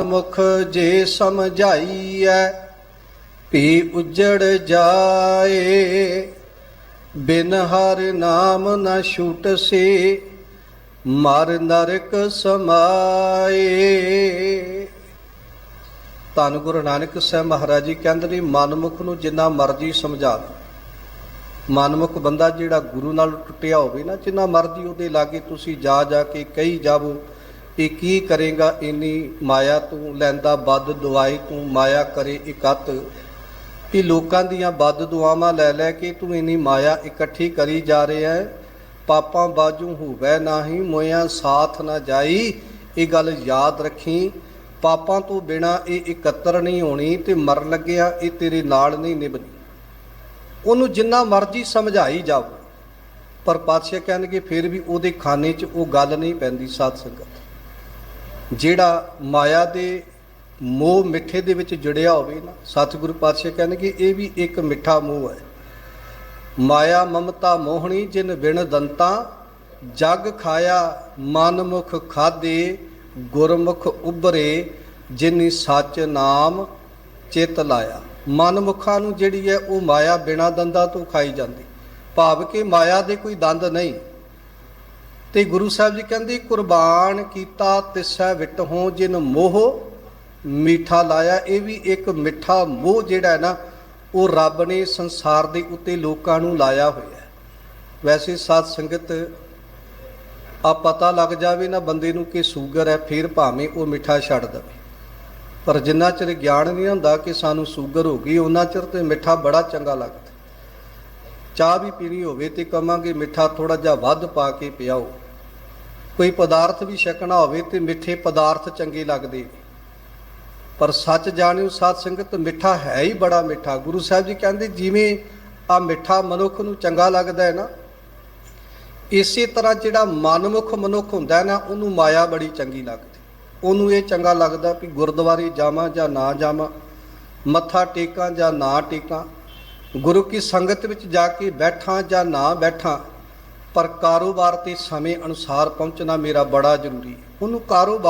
ਮੁਖ ਜੇ ਸਮਝਾਈਐ ਭੀ ਉਜੜ ਜਾਏ। ਬਿਨ ਹਰ ਨਾਮ ਨ ਛੁਟਸੇ, ਮਰ ਨਰਕ ਸਮਾਏ। ਧੰਨ ਗੁਰੂ ਨਾਨਕ ਸਾਹਿਬ ਮਹਾਰਾਜ ਜੀ ਕਹਿੰਦੇ ਨੇ, ਮਨਮੁਖ ਨੂੰ ਜਿੰਨਾ ਮਰਜ਼ੀ ਸਮਝਾ ਲਓ ਮਨਮੁਖ ਬੰਦਾ ਜਿਹੜਾ ਗੁਰੂ ਨਾਲ ਟੁੱਟਿਆ ਹੋਵੇ ਨਾ, ਜਿੰਨਾ ਮਰਜ਼ੀ ਉਹਦੇ ਲਾਗੇ ਤੁਸੀਂ ਜਾ ਜਾ ਕੇ ਕਹੀ ਜਾਵੋ ਇਹ ਕੀ ਕਰੇਗਾ ਇਨੀ ਮਾਇਆ ਤੂੰ, ਲੈਂਦਾ ਬੱਦ ਦੁਆਈ ਤੂੰ, ਮਾਇਆ ਕਰੇ ਇਕੱਤ। ਕਿ ਲੋਕਾਂ ਦੀਆਂ ਬੱਦ ਦੁਆਵਾਂ ਲੈ ਲੈ ਕੇ ਤੂੰ ਇਨੀ ਮਾਇਆ ਇਕੱਠੀ ਕਰੀ ਜਾ ਰਿਹਾ ਹੈ। ਪਾਪਾਂ ਬਾਜੂ ਹੋਵੇ ਨਾਹੀ, ਮੋਇਆ ਸਾਥ ਨਾ ਜਾਈ। ਇਹ ਗੱਲ ਯਾਦ ਰੱਖੀ। ਪਾਪਾਂ ਤੋਂ ਬਿਨਾ ਇਹ ਇਕੱਤਰ ਨਹੀਂ ਹੋਣੀ ਤੇ ਮਰਨ ਲੱਗਿਆ, ਇਹ ਤੇਰੇ ਨਾਲ ਨਹੀਂ ਨਿਭਣੀ। ਉਹਨੂੰ ਜਿੰਨਾ ਮਰਜ਼ੀ ਸਮਝਾਈ ਜਾਓ। ਪਰ ਪਾਤਸ਼ਾਹ ਕਹਿਣਗੇ, ਫਿਰ ਵੀ ਉਹਦੇ ਖਾਨੇ 'ਚ ਉਹ ਗੱਲ ਨਹੀਂ ਪੈਂਦੀ, ਸਾਧ ਸੰਗਤ। ਜਿਹੜਾ ਮਾਇਆ ਦੇ ਮੋਹ ਮਿੱਠੇ ਦੇ ਵਿੱਚ ਜੁੜਿਆ ਹੋਵੇ ਨਾ, ਸਤਿਗੁਰੂ ਪਾਤਸ਼ਾਹ ਕਹਿਣਗੇ ਇਹ ਵੀ ਇੱਕ ਮਿੱਠਾ ਮੋਹ ਹੈ। ਮਾਇਆ ਮਮਤਾ ਮੋਹਣੀ ਜਿਨ ਬਿਨ ਦੰਤਾ, ਜਗ ਖਾਇਆ ਮਨ ਮੁਖ ਖਾਦੇ, ਗੁਰਮੁਖ ਉਬਰੇ ਜਿਨੀ ਸੱਚ ਨਾਮ ਚਿਤ ਲਾਇਆ। ਮਨ ਮੁਖਾਂ ਨੂੰ ਜਿਹੜੀ ਹੈ ਉਹ ਮਾਇਆ ਬਿਨਾ ਦੰਦਾਂ ਤੋਂ ਖਾਈ ਜਾਂਦੀ। ਭਾਵ ਕਿ ਮਾਇਆ ਦੇ ਕੋਈ ਦੰਦ ਨਹੀਂ। ਤੇ ਗੁਰੂ ਸਾਹਿਬ ਜੀ ਕਹਿੰਦੇ, ਕੁਰਬਾਨ ਕੀਤਾ ਤਿਸੈ ਵਿਟ ਹੋ ਜਿਨ ਮੋਹ ਮੀਠਾ ਲਾਇਆ। ਇਹ ਵੀ ਇੱਕ ਮਿੱਠਾ ਮੋਹ ਜਿਹੜਾ ਹੈ ਨਾ, ਉਹ ਰੱਬ ਨੇ ਸੰਸਾਰ ਦੇ ਉੱਤੇ ਲੋਕਾਂ ਨੂੰ ਲਾਇਆ ਹੋਇਆ ਵੈਸੇ ਸਾਧ ਸੰਗਤ ਆ ਪਤਾ ਲੱਗ ਜਾਵੇ ਨਾ ਬੰਦੇ ਨੂੰ ਕਿ ਸ਼ੂਗਰ ਹੈ, ਫਿਰ ਭਾਵੇਂ ਉਹ ਮਿੱਠਾ ਛੱਡ ਦੇਵੇ। ਪਰ ਜਿੰਨਾ ਚਿਰ ਗਿਆਨ ਨਹੀਂ ਹੁੰਦਾ ਕਿ ਸਾਨੂੰ ਸ਼ੂਗਰ ਹੋ ਗਈ, ਉਹਨਾਂ ਚਿਰ ਤੇ ਮਿੱਠਾ ਬੜਾ ਚੰਗਾ ਲੱਗਦਾ। ਚਾਹ ਵੀ ਪੀਣੀ ਹੋਵੇ ਤੇ ਕਵਾਂਗੇ, ਮਿੱਠਾ ਥੋੜਾ ਜਿਹਾ ਵੱਧ ਪਾ ਕੇ ਪਿਆਓ। ਕੋਈ ਪਦਾਰਥ ਵੀ ਛਕਣਾ ਹੋਵੇ ਤੇ ਮਿੱਠੇ ਪਦਾਰਥ ਚੰਗੇ ਲੱਗਦੇ। ਪਰ ਸੱਚ ਜਾਣਿਓ, ਸਾਧ ਸੰਗਤ ਮਿੱਠਾ ਹੈ ਹੀ ਬੜਾ ਮਿੱਠਾ। ਗੁਰੂ ਸਾਹਿਬ ਜੀ ਕਹਿੰਦੇ, ਜਿਵੇਂ ਆ ਮਿੱਠਾ ਮਨੁੱਖ ਨੂੰ ਚੰਗਾ ਲੱਗਦਾ ਹੈ ਨਾ, ਇਸੇ ਤਰ੍ਹਾਂ ਜਿਹੜਾ ਮਨਮੁਖ ਮਨੁੱਖ ਹੁੰਦਾ ਨਾ, ਉਹਨੂੰ ਮਾਇਆ ਬੜੀ ਚੰਗੀ ਲੱਗਦੀ। ਉਹਨੂੰ ਇਹ ਚੰਗਾ ਲੱਗਦਾ ਕਿ ਗੁਰਦੁਆਰੇ ਜਾਵਾਂ ਜਾਂ ਨਾ ਜਾਵਾਂ, ਮੱਥਾ ਟੇਕਾਂ ਜਾਂ ਨਾ ਟੇਕਾਂ, ਗੁਰੂ ਕੀ ਸੰਗਤ ਵਿੱਚ ਜਾ ਕੇ ਬੈਠਾਂ ਜਾਂ ਨਾ ਬੈਠਾਂ ਪਰ ਕਾਰੋਬਾਰ ਤੇ ਸਮੇਂ ਅਨੁਸਾਰ ਪਹੁੰਚਣਾ ਮੇਰਾ ਬੜਾ ਜ਼ਰੂਰੀ ਹੈ। ਉਹਨੂੰ ਕਾਰੋਬਾਰ